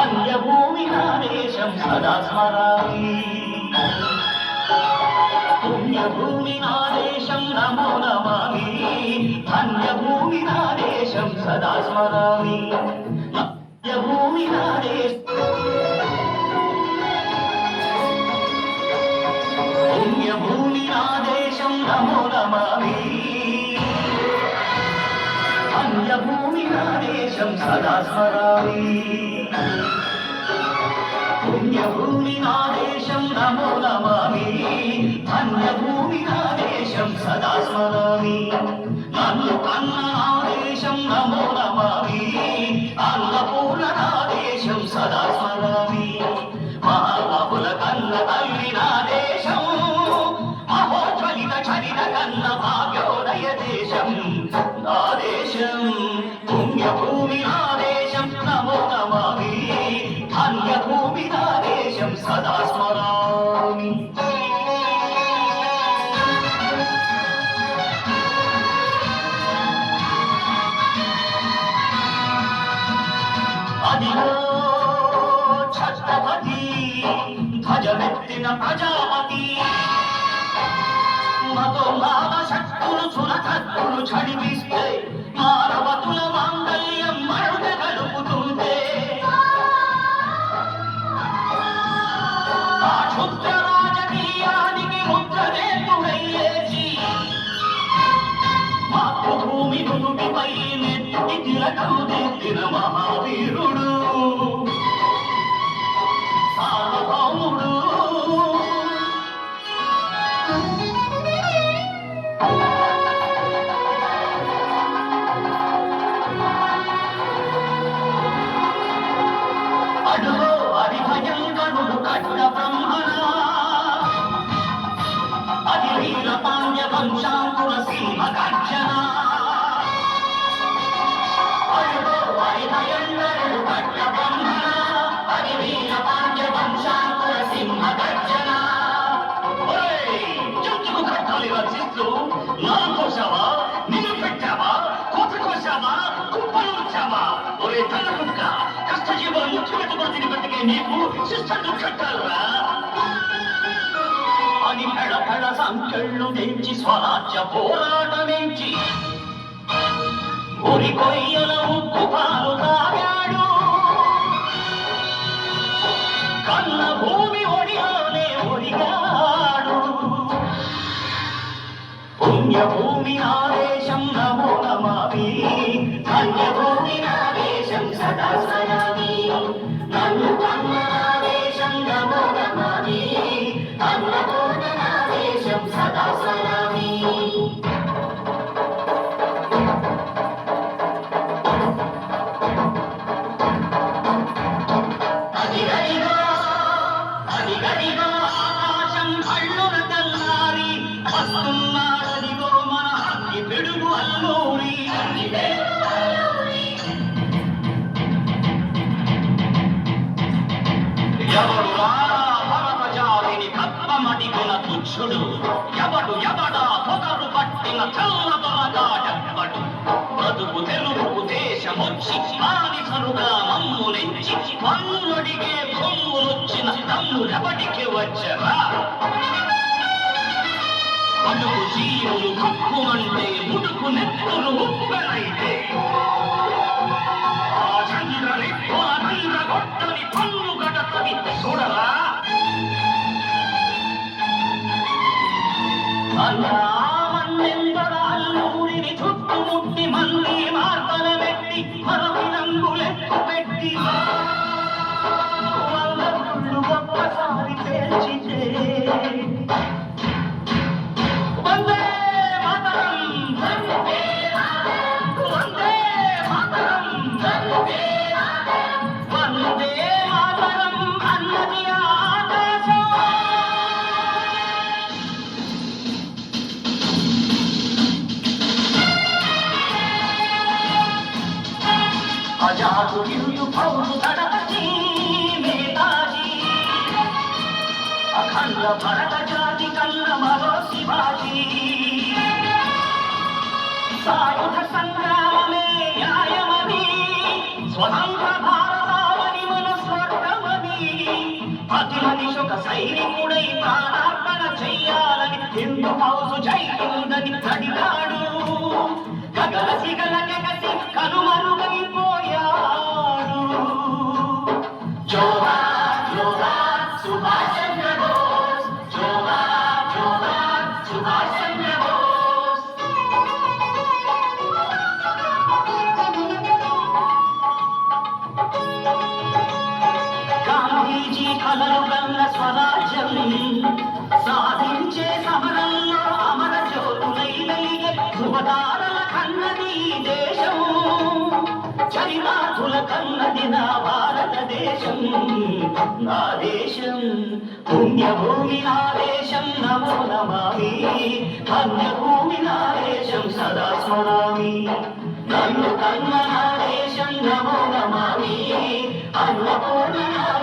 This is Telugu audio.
అన్యభూమి నాదేశం సదా స్మరామి. పుణ్యభూమి నాదేశం నమో నమామి ధన్యభూమి నాదేశం సదా స్మరామి. నాదేశం పుణ్యభూమి నాదేశం నమో నమామి భూమి నాదేశం సదా స్మరామి పుణ్యభూమి నాదేశం నమో నమో. దేశం పుణ్యభూమి నా దేశం నమో నమామి ధాన్యభూమి నా దేశం సదా స్మరామి. అదిగో ఛత్రపతి ధ్వజమెత్తిన ప్రజాపతి. మతోన్మాద శక్తులు చురకత్తులు చడిపిస్తే మాతృభూమి భూమిపై నెత్తి తిలకం దిద్దిన మహావీరుడు. కష్టజీవుల ముఖ్యమంత్రి తిని బతికే నీకు శిష్టను కట్టాలరా పెడ సంఖ్యలు సంఖ్యళ్ళు తెంచి స్వరాజ్య పోరాటమించి? ఉరి కొయ్యల ఉప్పు పాలు ఎవడు రారా భరత జాతిని కప్పమడిగిన తుచ్చుడు ఎవడు ఎవడా పొగరు పట్టిన చల్ల దొరగా చెప్పడు బ్రతుకు తెలుగు దేశమొచ్చి బానిసలుగా మమ్ము నెచ్చి పన్నులడిగే కొమ్ములొచ్చిన తమ్ములెవడికి వచ్చరా పలుకు జీవులు కప్పుమంటే ముడుకు నెత్తులు ఉప్పెనైతే అఖండ భరత జాతి కన్న మరో శివాజీ సాయుధ సంగ్రామమే న్యాయమని స్వతంత్ర భారతావని మన స్వర్గమని ప్రతి మనిషి ఒక సైనికుడై ప్రాణార్పణ చెయ్యాలని హిందూ హౌసు జైలుందని గాంధీజీ కలలు గల్ల స్వరాజ్యం. సాధించే సమరంలో అమర జ్యోతులై వెలిగే ధృవతారల కన్నది దేశం. చరినాథుల కన్నది నా భారతదేశం. నా దేశం పుణ్యభూమి నా దేశం నమో నమామి. పుణ్యభూమి నా దేశం సదా స్మరామి. నన్ను కన్న నా దేశం నమో నమామి. అన్నపూర్ణ నా